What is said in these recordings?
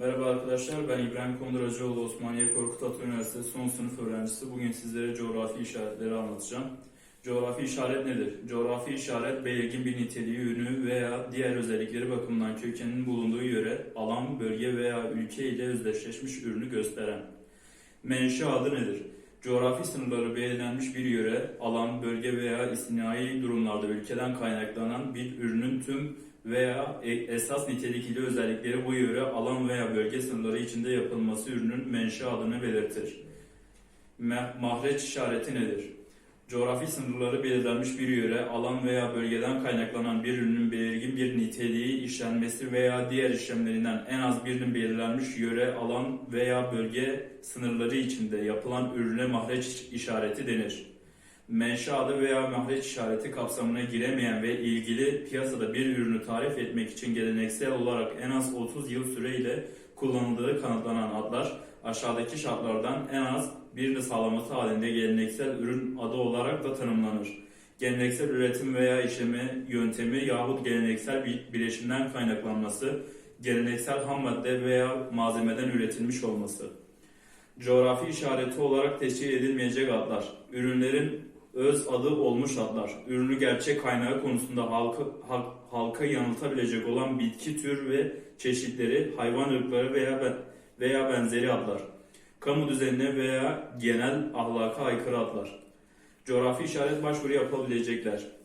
Merhaba arkadaşlar, ben İbrahim Konduracıoğlu Osmaniye Korkut Ata Üniversitesi son sınıf öğrencisi. Bugün sizlere coğrafi işaretleri anlatacağım. Coğrafi işaret nedir? Coğrafi işaret belirgin bir niteliği, ünü veya diğer özellikleri bakımından kökeninin bulunduğu yöre, alan, bölge veya ülke ile özdeşleşmiş ürünü gösteren. Menşe adı nedir? Coğrafi sınırları belirlenmiş bir yöre, alan, bölge veya istinai durumlarda ülkeden kaynaklanan bir ürünün tüm veya e- esas nitelikli özellikleri bu yöre, alan veya bölge sınırları içinde yapılması ürünün menşe adını belirtir. Mahreç işareti nedir? Coğrafi sınırları belirlenmiş bir yöre, alan veya bölgeden kaynaklanan bir ürünün belirgin bir niteliği, işlenmesi veya diğer işlemlerinden en az birinin belirlenmiş yöre, alan veya bölge sınırları içinde yapılan ürüne mahreç işareti denir. Menşe adı veya mahreç işareti kapsamına giremeyen ve ilgili piyasada bir ürünü tarif etmek için geleneksel olarak en az 30 yıl süreyle kullanıldığı kanıtlanan adlar aşağıdaki şartlardan en az birini sağlaması halinde geleneksel ürün adı olarak da tanımlanır. Geleneksel üretim veya işleme yöntemi yahut geleneksel bir bileşimden kaynaklanması, geleneksel ham madde veya malzemeden üretilmiş olması. Coğrafi işareti olarak teşkil edilmeyecek adlar, ürünlerin öz adı olmuş adlar, ürünü gerçek kaynağı konusunda halka, halk- halka yanıltabilecek olan bitki tür ve çeşitleri, hayvan ırkları veya ben, veya benzeri adlar, kamu düzenine veya genel ahlaka aykırı adlar. Coğrafi işaret başvuru yapabilecekler.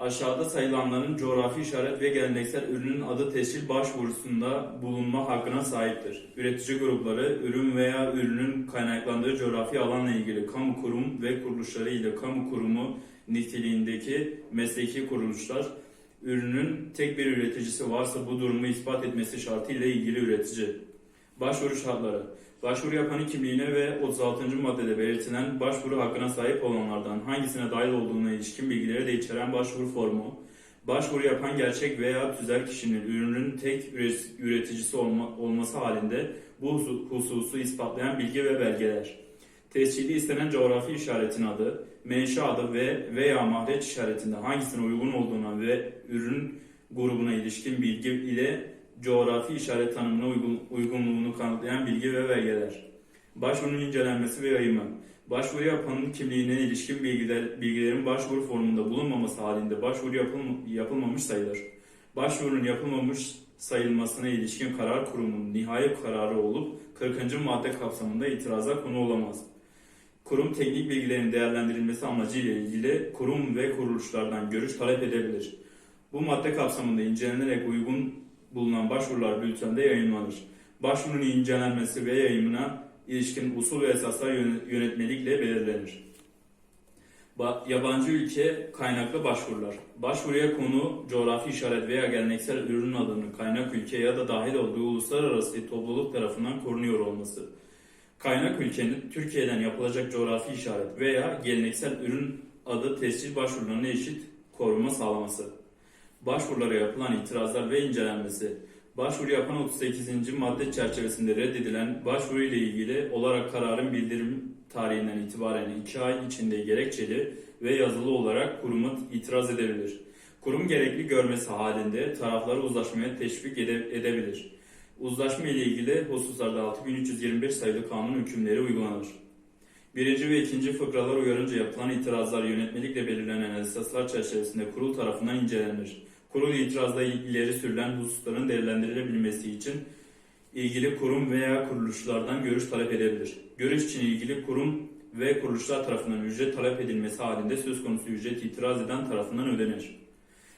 Aşağıda sayılanların coğrafi işaret ve geleneksel ürünün adı tescil başvurusunda bulunma hakkına sahiptir. Üretici grupları, ürün veya ürünün kaynaklandığı coğrafi alanla ilgili kamu kurum ve kuruluşları ile kamu kurumu niteliğindeki mesleki kuruluşlar, ürünün tek bir üreticisi varsa bu durumu ispat etmesi şartıyla ilgili üretici. Başvuru şartları Başvuru yapanın kimliğine ve 36. maddede belirtilen başvuru hakkına sahip olanlardan hangisine dahil olduğuna ilişkin bilgileri de içeren başvuru formu, başvuru yapan gerçek veya tüzel kişinin ürünün tek üre- üreticisi olma- olması halinde bu husu- hususu ispatlayan bilgi ve belgeler, tescili istenen coğrafi işaretin adı, menşe adı ve veya mahreç işaretinde hangisine uygun olduğuna ve ürün grubuna ilişkin bilgi ile coğrafi işaret tanımına uygun, uygunluğunu kanıtlayan bilgi ve belgeler. Başvurunun incelenmesi ve yayımı. Başvuru yapanın kimliğine ilişkin bilgiler, bilgilerin başvuru formunda bulunmaması halinde başvuru yapılm- yapılmamış sayılır. Başvurunun yapılmamış sayılmasına ilişkin karar kurumunun nihai kararı olup 40. madde kapsamında itiraza konu olamaz. Kurum teknik bilgilerin değerlendirilmesi amacıyla ilgili kurum ve kuruluşlardan görüş talep edebilir. Bu madde kapsamında incelenerek uygun bulunan başvurular bültende yayınlanır. Başvurunun incelenmesi ve yayımına ilişkin usul ve esaslar yön- yönetmelikle belirlenir. Ba- yabancı ülke kaynaklı başvurular. Başvuruya konu coğrafi işaret veya geleneksel ürün adının kaynak ülke ya da dahil olduğu uluslararası topluluk tarafından korunuyor olması. Kaynak ülkenin Türkiye'den yapılacak coğrafi işaret veya geleneksel ürün adı tescil başvurularına eşit koruma sağlaması başvurulara yapılan itirazlar ve incelenmesi, başvuru yapan 38. madde çerçevesinde reddedilen başvuru ile ilgili olarak kararın bildirim tarihinden itibaren 2 ay içinde gerekçeli ve yazılı olarak kuruma itiraz edebilir. Kurum gerekli görmesi halinde tarafları uzlaşmaya teşvik ede- edebilir. Uzlaşma ile ilgili hususlarda 6325 sayılı kanun hükümleri uygulanır. Birinci ve ikinci fıkralar uyarınca yapılan itirazlar yönetmelikle belirlenen esaslar çerçevesinde kurul tarafından incelenir. Kurul itirazda ileri sürülen hususların değerlendirilebilmesi için ilgili kurum veya kuruluşlardan görüş talep edebilir. Görüş için ilgili kurum ve kuruluşlar tarafından ücret talep edilmesi halinde söz konusu ücret itiraz eden tarafından ödenir.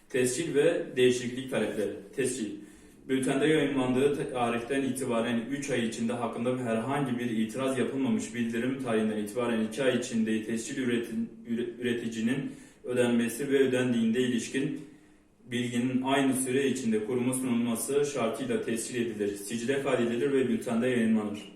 Tescil ve değişiklik talepleri. Tescil. Bültende yayınlandığı tarihten itibaren 3 ay içinde hakkında herhangi bir itiraz yapılmamış bildirim tarihinden itibaren 2 ay içinde tescil üretin, üre- üreticinin ödenmesi ve ödendiğinde ilişkin bilginin aynı süre içinde kuruma sunulması şartıyla tescil edilir, sicile kaydedilir ve bültende yayınlanır.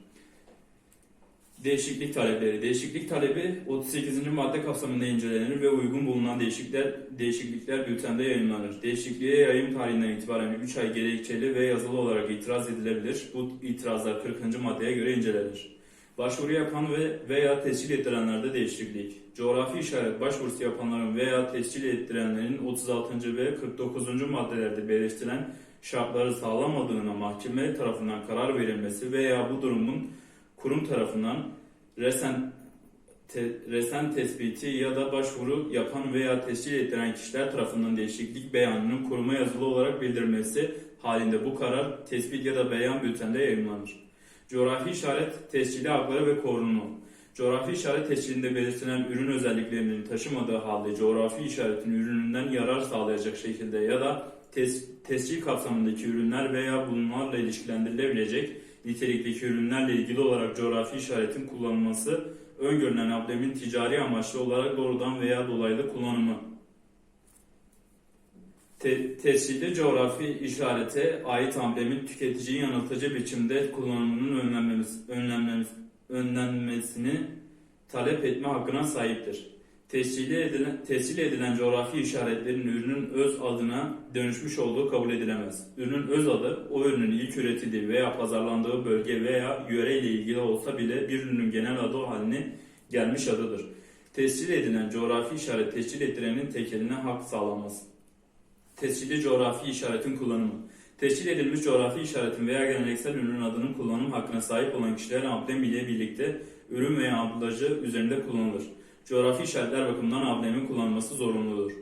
Değişiklik talepleri. Değişiklik talebi 38. madde kapsamında incelenir ve uygun bulunan değişiklikler, değişiklikler bültende yayınlanır. Değişikliğe yayın tarihinden itibaren 3 ay gerekçeli ve yazılı olarak itiraz edilebilir. Bu itirazlar 40. maddeye göre incelenir. Başvuru yapan ve veya tescil ettirenlerde değişiklik. Coğrafi işaret başvurusu yapanların veya tescil ettirenlerin 36. ve 49. maddelerde belirtilen şartları sağlamadığına mahkeme tarafından karar verilmesi veya bu durumun kurum tarafından resen te- resen tespiti ya da başvuru yapan veya tescil ettiren kişiler tarafından değişiklik beyanının kuruma yazılı olarak bildirilmesi halinde bu karar tespit ya da beyan bültende yayınlanır. Coğrafi işaret tescili hakları ve korunumu. Coğrafi işaret tescilinde belirtilen ürün özelliklerinin taşımadığı halde coğrafi işaretin ürününden yarar sağlayacak şekilde ya da tes- tescil kapsamındaki ürünler veya bunlarla ilişkilendirilebilecek nitelikteki ürünlerle ilgili olarak coğrafi işaretin kullanılması öngörülen amblemin ticari amaçlı olarak doğrudan veya dolaylı kullanımı. Te- tescilli coğrafi işarete ait amblemin tüketiciyi yanıltıcı biçimde kullanımının önlenmemiz, önlenmemiz, önlenmesini talep etme hakkına sahiptir. Tescil edilen, tescil edilen coğrafi işaretlerin ürünün öz adına dönüşmüş olduğu kabul edilemez. Ürünün öz adı, o ürünün ilk üretildiği veya pazarlandığı bölge veya yöre ile ilgili olsa bile bir ürünün genel adı haline gelmiş adıdır. Tescil edilen coğrafi işaret tescil ettirenin tekeline hak sağlamaz. Tescilli coğrafi işaretin kullanımı. Tescil edilmiş coğrafi işaretin veya geleneksel ürünün adının kullanım hakkına sahip olan kişilerin amblem ile birlikte ürün veya ambalajı üzerinde kullanılır. Coğrafi işaretler bakımından amblemin kullanılması zorunludur.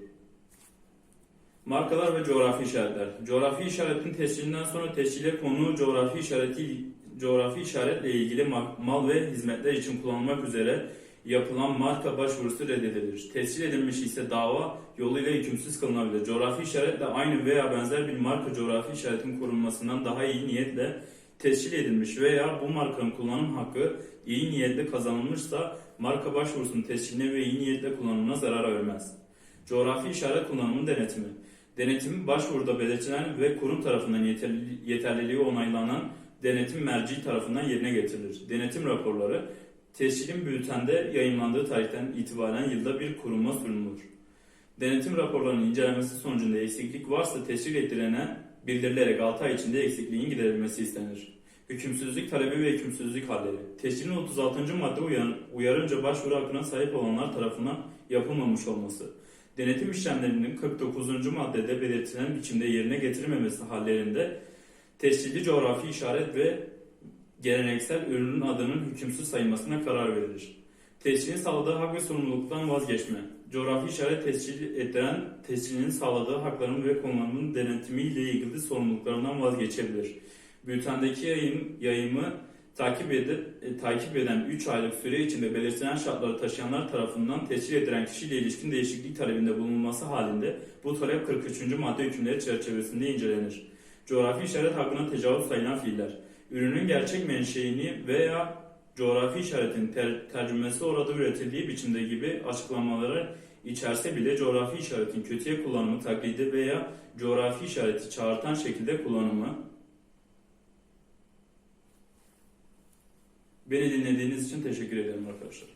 Markalar ve coğrafi işaretler. Coğrafi işaretin tescilinden sonra tescile konu coğrafi işareti coğrafi işaretle ilgili ma- mal ve hizmetler için kullanılmak üzere yapılan marka başvurusu reddedilir. Tescil edilmiş ise dava yoluyla hükümsüz kılınabilir. Coğrafi işaretle aynı veya benzer bir marka coğrafi işaretin korunmasından daha iyi niyetle tescil edilmiş veya bu markanın kullanım hakkı iyi niyetle kazanılmışsa marka başvurusunun tesciline ve iyi niyetle kullanımına zarar vermez. Coğrafi işaret kullanımının denetimi. Denetimi başvuruda belirtilen ve kurum tarafından yeterli, yeterliliği onaylanan denetim merci tarafından yerine getirilir. Denetim raporları tescilin bültende yayınlandığı tarihten itibaren yılda bir kuruma sunulur. Denetim raporlarının incelenmesi sonucunda eksiklik varsa tescil ettirene bildirilerek 6 ay içinde eksikliğin giderilmesi istenir. Hükümsüzlük talebi ve hükümsüzlük halleri. Tescilin 36. madde uyan- uyarınca başvuru hakkına sahip olanlar tarafından yapılmamış olması. Denetim işlemlerinin 49. maddede belirtilen biçimde yerine getirilmemesi hallerinde tescilli coğrafi işaret ve geleneksel ürünün adının hükümsüz sayılmasına karar verilir. Tescilin sağladığı hak ve sorumluluktan vazgeçme. Coğrafi işaret tescil ettiren tescilin sağladığı hakların ve konularının denetimiyle ilgili sorumluluklarından vazgeçebilir. Bültendeki yayın, yayımı takip, edip, e, takip eden 3 aylık süre içinde belirtilen şartları taşıyanlar tarafından tescil edilen kişiyle ilişkin değişiklik talebinde bulunması halinde bu talep 43. madde hükümleri çerçevesinde incelenir. Coğrafi işaret hakkına tecavüz sayılan fiiller. Ürünün gerçek menşeini veya coğrafi işaretin ter- tercümesi orada üretildiği biçimde gibi açıklamaları içerse bile coğrafi işaretin kötüye kullanımı taklidi veya coğrafi işareti çağırtan şekilde kullanımı Beni dinlediğiniz için teşekkür ederim arkadaşlar.